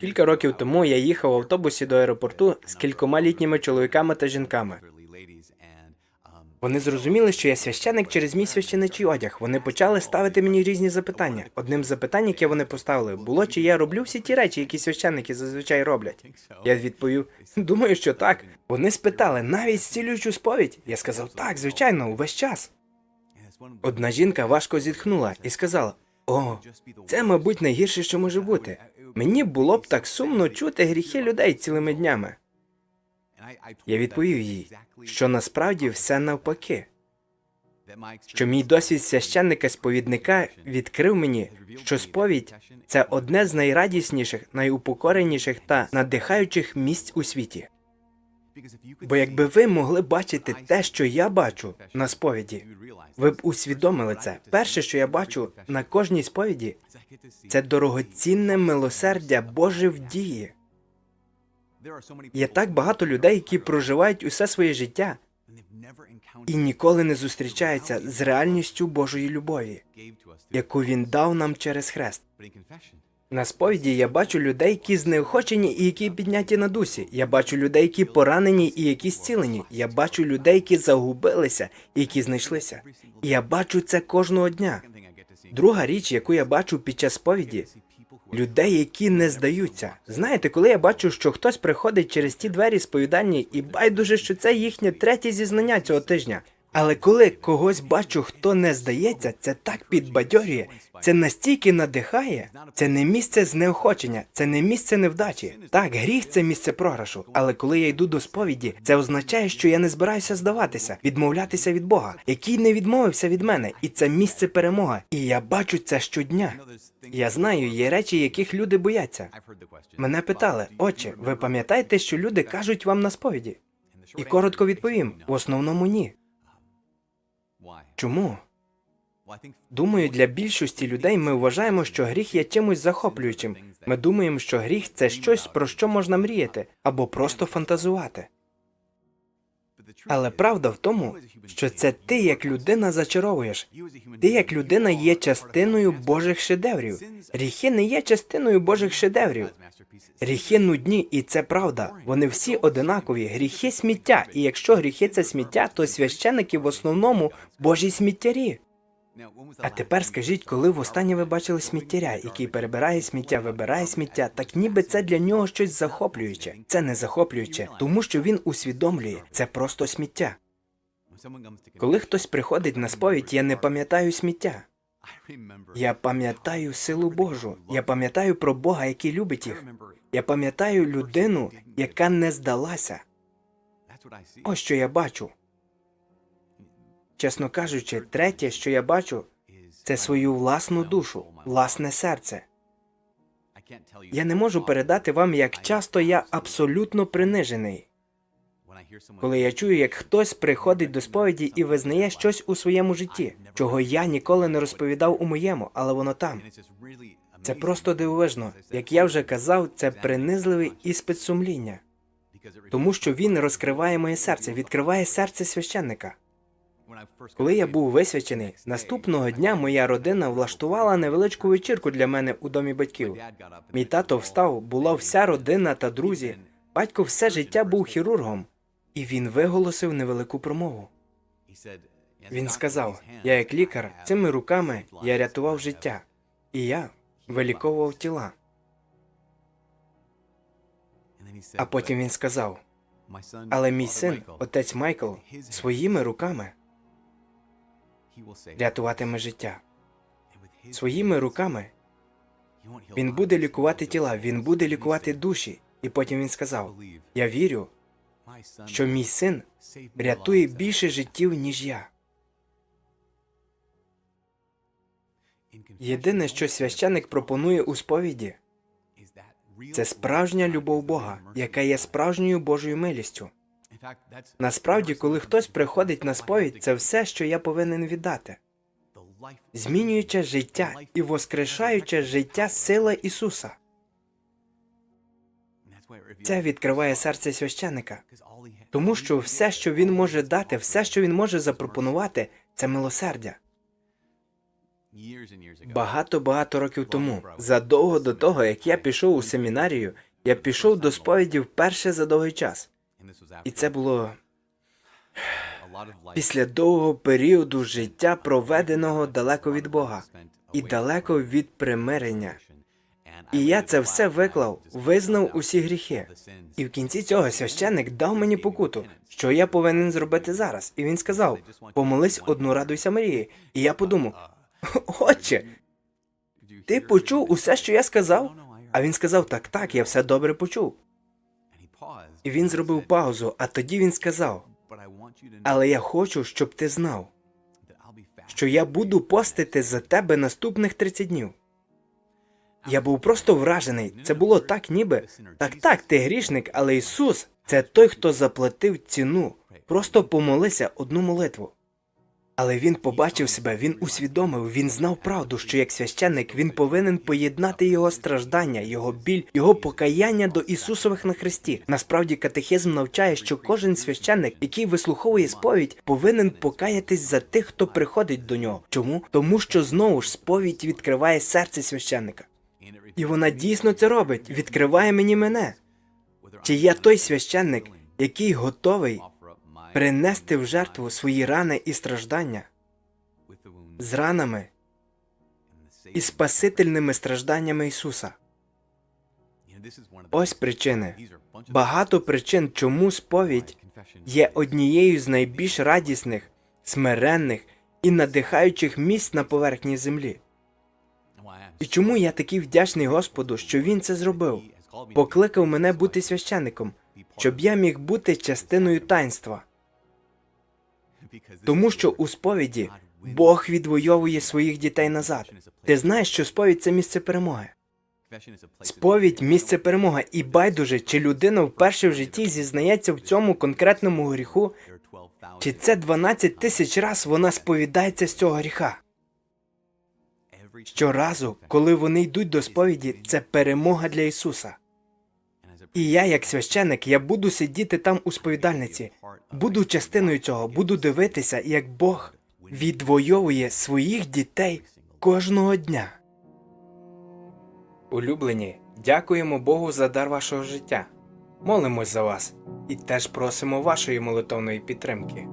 Кілька років тому я їхав в автобусі до аеропорту з кількома літніми чоловіками та жінками. Вони зрозуміли, що я священик через мій священичий одяг. Вони почали ставити мені різні запитання. Одним з запитань, яке вони поставили, було, чи я роблю всі ті речі, які священники зазвичай роблять. Я відповів: думаю, що так. Вони спитали навіть зцілюючу сповідь. Я сказав, так, звичайно, увесь час. Одна жінка важко зітхнула і сказала: О, це, мабуть, найгірше, що може бути. Мені було б так сумно чути гріхи людей цілими днями. Я відповів їй, що насправді все навпаки, що мій досвід священника сповідника відкрив мені, що сповідь це одне з найрадісніших, найупокореніших та надихаючих місць у світі. Бо якби ви могли бачити те, що я бачу на сповіді, ви б усвідомили це. Перше, що я бачу на кожній сповіді, це дорогоцінне милосердя Боже в дії. Є так багато людей, які проживають усе своє життя і ніколи не зустрічаються з реальністю Божої любові, яку він дав нам через хрест. На сповіді я бачу людей, які знеохочені і які підняті на дусі. Я бачу людей, які поранені і які зцілені. Я бачу людей, які загубилися і які знайшлися. І я бачу це кожного дня. Друга річ, яку я бачу під час сповіді, людей, які не здаються. Знаєте, коли я бачу, що хтось приходить через ті двері сповідальні, і байдуже, що це їхнє третє зізнання цього тижня. Але коли когось бачу, хто не здається, це так підбадьорює, це настільки надихає. Це не місце знеохочення, це не місце невдачі. Так, гріх це місце програшу. Але коли я йду до сповіді, це означає, що я не збираюся здаватися, відмовлятися від Бога, який не відмовився від мене, і це місце перемога. І я бачу це щодня. Я знаю, є речі, яких люди бояться. Мене питали, отче, ви пам'ятаєте, що люди кажуть вам на сповіді? І коротко відповім: в основному ні. Чому? Думаю, для більшості людей ми вважаємо, що гріх є чимось захоплюючим. Ми думаємо, що гріх це щось, про що можна мріяти або просто фантазувати. Але правда в тому, що це ти як людина зачаровуєш. Ти як людина є частиною Божих шедеврів. Гріхи не є частиною Божих шедеврів. Гріхи нудні, і це правда. Вони всі одинакові. Гріхи сміття. І якщо гріхи це сміття, то священики в основному Божі сміттярі. А тепер скажіть, коли востаннє ви бачили сміттяря, який перебирає сміття, вибирає сміття, так ніби це для нього щось захоплююче. Це не захоплююче, тому що він усвідомлює, це просто сміття. Коли хтось приходить на сповідь, я не пам'ятаю сміття. Я пам'ятаю силу Божу. Я пам'ятаю про Бога, який любить їх. Я пам'ятаю людину, яка не здалася. Ось що я бачу. Чесно кажучи, третє, що я бачу, це свою власну душу, власне серце. Я не можу передати вам, як часто я абсолютно принижений. Коли я чую, як хтось приходить до сповіді і визнає щось у своєму житті, чого я ніколи не розповідав у моєму, але воно там. Це просто дивовижно. Як я вже казав, це принизливий іспит сумління, тому що він розкриває моє серце, відкриває серце священника. Коли я був висвячений, наступного дня моя родина влаштувала невеличку вечірку для мене у домі батьків. Мій тато встав, була вся родина та друзі. Батько все життя був хірургом, і він виголосив невелику промову. Він сказав: Я, як лікар, цими руками я рятував життя, і я виліковував тіла. А потім він сказав: Але мій син, отець Майкл, своїми руками рятуватиме життя. Своїми руками він буде лікувати тіла, він буде лікувати душі. І потім він сказав: Я вірю, що мій син рятує більше життів, ніж я. Єдине, що священик пропонує у сповіді, це справжня любов Бога, яка є справжньою Божою милістю. Насправді, коли хтось приходить на сповідь, це все, що я повинен віддати. Змінююче життя і воскрешаюче життя сила Ісуса. Це відкриває серце священика, тому що все, що він може дати, все, що він може запропонувати, це милосердя. Багато-багато років тому, задовго до того, як я пішов у семінарію, я пішов до сповіді вперше за довгий час. І це було після довгого періоду життя, проведеного далеко від Бога і далеко від примирення. І я це все виклав, визнав усі гріхи. І в кінці цього священник дав мені покуту, що я повинен зробити зараз. І він сказав: помолись одну радуйся Марії. І я подумав: Отче, ти почув усе, що я сказав? А він сказав: Так, так, я все добре почув. І він зробив паузу, а тоді він сказав: Але я хочу, щоб ти знав, що я буду постити за тебе наступних 30 днів. Я був просто вражений. Це було так, ніби так, так, ти грішник, але Ісус це той, хто заплатив ціну. Просто помолися одну молитву. Але він побачив себе, він усвідомив, він знав правду, що як священник він повинен поєднати його страждання, його біль, його покаяння до Ісусових на Христі. Насправді катехизм навчає, що кожен священник, який вислуховує сповідь, повинен покаятись за тих, хто приходить до нього. Чому? Тому що знову ж сповідь відкриває серце священника. І вона дійсно це робить, відкриває мені мене. Чи я той священник, який готовий принести в жертву свої рани і страждання з ранами і спасительними стражданнями Ісуса? Ось причини. Багато причин, чому сповідь є однією з найбільш радісних, смиренних і надихаючих місць на поверхні землі. І чому я такий вдячний Господу, що Він це зробив? Покликав мене бути священником, щоб я міг бути частиною таїнства. Тому що у сповіді Бог відвоює своїх дітей назад. Ти знаєш, що сповідь це місце перемоги. Сповідь місце перемоги, і байдуже, чи людина вперше в житті зізнається в цьому конкретному гріху, чи це 12 тисяч раз вона сповідається з цього гріха. Щоразу, коли вони йдуть до сповіді, це перемога для Ісуса. І я, як священик, я буду сидіти там у сповідальниці, буду частиною цього, буду дивитися, як Бог відвоює своїх дітей кожного дня. Улюблені, дякуємо Богу за дар вашого життя. Молимось за вас і теж просимо вашої молитовної підтримки.